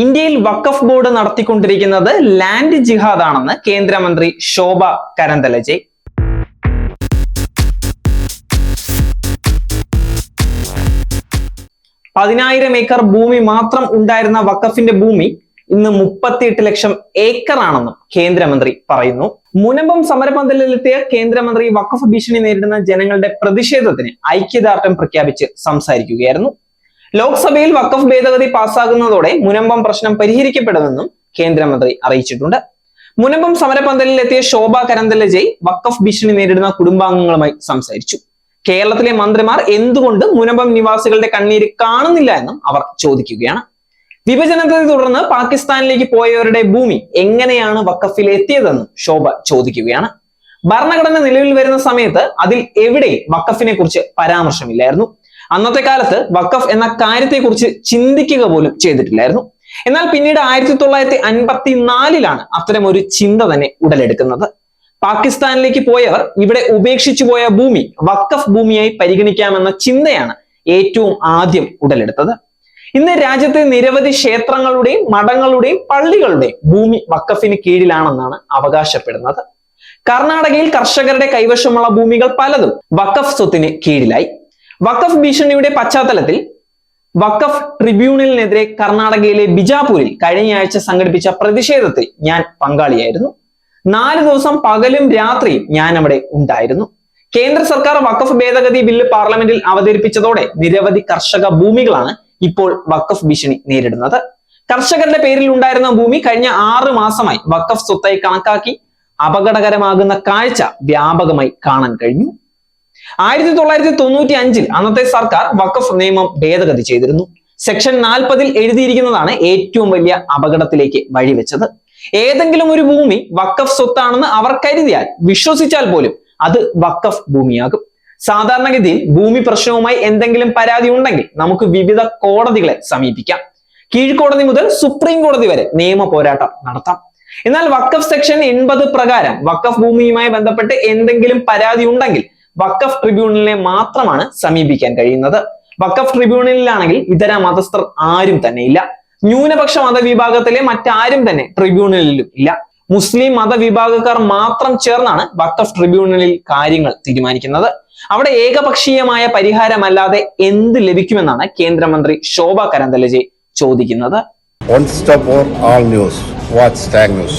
ഇന്ത്യയിൽ വഖഫ് ബോർഡ് നടത്തിക്കൊണ്ടിരിക്കുന്നത് ലാൻഡ് ജിഹാദ് ആണെന്ന് കേന്ദ്രമന്ത്രി ശോഭ കരന്തലജെ. പതിനായിരം ഏക്കർ ഭൂമി മാത്രം ഉണ്ടായിരുന്ന വഖഫിന്റെ ഭൂമി ഇന്ന് മുപ്പത്തിയെട്ട് ലക്ഷം ഏക്കർ ആണെന്നും കേന്ദ്രമന്ത്രി പറയുന്നു. മുനമ്പം സമരപന്തലിലെത്തിയ കേന്ദ്രമന്ത്രി വഖഫ് ഭീഷണി നേരിടുന്ന ജനങ്ങളുടെ പ്രതിഷേധത്തിന് ഐക്യദാർഢ്യം പ്രഖ്യാപിച്ച് സംസാരിക്കുകയായിരുന്നു. ലോക്സഭയിൽ വഖഫ് ഭേദഗതി പാസ്സാകുന്നതോടെ മുനമ്പം പ്രശ്നം പരിഹരിക്കപ്പെടുമെന്നും കേന്ദ്രമന്ത്രി അറിയിച്ചിട്ടുണ്ട്. മുനമ്പം സമരപന്തലിൽ എത്തിയ ശോഭ കരന്തലജയ് വഖഫ് ഭീഷണി നേരിടുന്ന കുടുംബാംഗങ്ങളുമായി സംസാരിച്ചു. കേരളത്തിലെ മന്ത്രിമാർ എന്തുകൊണ്ട് മുനമ്പം നിവാസികളുടെ കണ്ണീര് കാണുന്നില്ല എന്നും അവർ ചോദിക്കുകയാണ്. വിഭജനത്തെ തുടർന്ന് പാകിസ്ഥാനിലേക്ക് പോയവരുടെ ഭൂമി എങ്ങനെയാണ് വഖഫിൽ എത്തിയതെന്നും ശോഭ ചോദിക്കുകയാണ്. ഭരണഘടന നിലവിൽ വരുന്ന സമയത്ത് അതിൽ എവിടെ വഖഫിനെ കുറിച്ച് പരാമർശമില്ലായിരുന്നു. അന്നത്തെ കാലത്ത് വഖഫ് എന്ന കാര്യത്തെക്കുറിച്ച് ചിന്തിക്കുക പോലും ചെയ്തിട്ടില്ലായിരുന്നു. എന്നാൽ പിന്നീട് ആയിരത്തി തൊള്ളായിരത്തി അൻപത്തി നാലിലാണ് അത്തരം ഒരു ചിന്ത തന്നെ ഉടലെടുക്കുന്നത്. പാകിസ്ഥാനിലേക്ക് പോയവർ ഇവിടെ ഉപേക്ഷിച്ചു പോയ ഭൂമി വഖഫ് ഭൂമിയായി പരിഗണിക്കാമെന്ന ചിന്തയാണ് ഏറ്റവും ആദ്യം ഉടലെടുത്തത്. ഇന്ന് രാജ്യത്തെ നിരവധി ക്ഷേത്രങ്ങളുടെയും മഠങ്ങളുടെയും പള്ളികളുടെയും ഭൂമി വക്കഫിന് കീഴിലാണെന്നാണ് അവകാശപ്പെടുന്നത്. കർണാടകയിൽ കർഷകരുടെ കൈവശമുള്ള ഭൂമികൾ പലതും വക്കഫ് സ്വത്തിന് കീഴിലായി. വഖഫ് ഭീഷണിയുടെ പശ്ചാത്തലത്തിൽ വഖഫ് ട്രിബ്യൂണലിനെതിരെ കർണാടകയിലെ ബിജാപൂരിൽ കഴിഞ്ഞയാഴ്ച സംഘടിപ്പിച്ച പ്രതിഷേധത്തിൽ ഞാൻ പങ്കാളിയായിരുന്നു. നാല് ദിവസം പകലും രാത്രിയും ഞാൻ അവിടെ ഉണ്ടായിരുന്നു. കേന്ദ്ര സർക്കാർ വഖഫ് ഭേദഗതി ബില്ല് പാർലമെന്റിൽ അവതരിപ്പിച്ചതോടെ നിരവധി കർഷക ഭൂമികളാണ് ഇപ്പോൾ വഖഫ് ഭീഷണി നേരിടുന്നത്. കർഷകരുടെ പേരിൽ ഉണ്ടായിരുന്ന ഭൂമി കഴിഞ്ഞ ആറ് മാസമായി വഖഫ് സ്വത്തായി കണക്കാക്കി അപകടകരമാകുന്ന കാഴ്ച വ്യാപകമായി കാണാൻ കഴിഞ്ഞു. ആയിരത്തി തൊള്ളായിരത്തി തൊണ്ണൂറ്റി അഞ്ചിൽ അന്നത്തെ സർക്കാർ വഖഫ് നിയമം ഭേദഗതി ചെയ്തിരുന്നു. സെക്ഷൻ നാൽപ്പതിൽ എഴുതിയിരിക്കുന്നതാണ് ഏറ്റവും വലിയ അപകടത്തിലേക്ക് വഴിവെച്ചത്. ഏതെങ്കിലും ഒരു ഭൂമി വക്കഫ് സ്വത്താണെന്ന് അവർ കരുതിയാൽ വിശ്വസിച്ചാൽ പോലും അത് വക്കഫ് ഭൂമിയാകും. സാധാരണഗതിയിൽ ഭൂമി പ്രശ്നവുമായി എന്തെങ്കിലും പരാതി ഉണ്ടെങ്കിൽ നമുക്ക് വിവിധ കോടതികളെ സമീപിക്കാം. കീഴ്ക്കോടതി മുതൽ സുപ്രീം കോടതി വരെ നിയമ പോരാട്ടം നടത്താം. എന്നാൽ വക്കഫ് സെക്ഷൻ എൺപത് പ്രകാരം വക്കഫ് ഭൂമിയുമായി ബന്ധപ്പെട്ട് എന്തെങ്കിലും പരാതി ഉണ്ടെങ്കിൽ വഖഫ് ട്രിബ്യൂണലിനെ മാത്രമാണ് സമീപിക്കാൻ കഴിയുന്നത്. വക്കഫ് ട്രിബ്യൂണലിലാണെങ്കിൽ ഇതര മതസ്ഥർ ആരും തന്നെ ഇല്ല. ന്യൂനപക്ഷ മതവിഭാഗത്തിലെ മറ്റാരും തന്നെ ട്രിബ്യൂണലിലും ഇല്ല. മുസ്ലിം മതവിഭാഗക്കാർ മാത്രം ചേർന്നാണ് വക്കഫ് ട്രിബ്യൂണലിൽ കാര്യങ്ങൾ തീരുമാനിക്കുന്നത്. അവിടെ ഏകപക്ഷീയമായ പരിഹാരമല്ലാതെ എന്ത് ലഭിക്കുമെന്നാണ് കേന്ദ്രമന്ത്രി ശോഭ കരന്തലജെ ചോദിക്കുന്നത്. One stop for all news. Watch Tag News.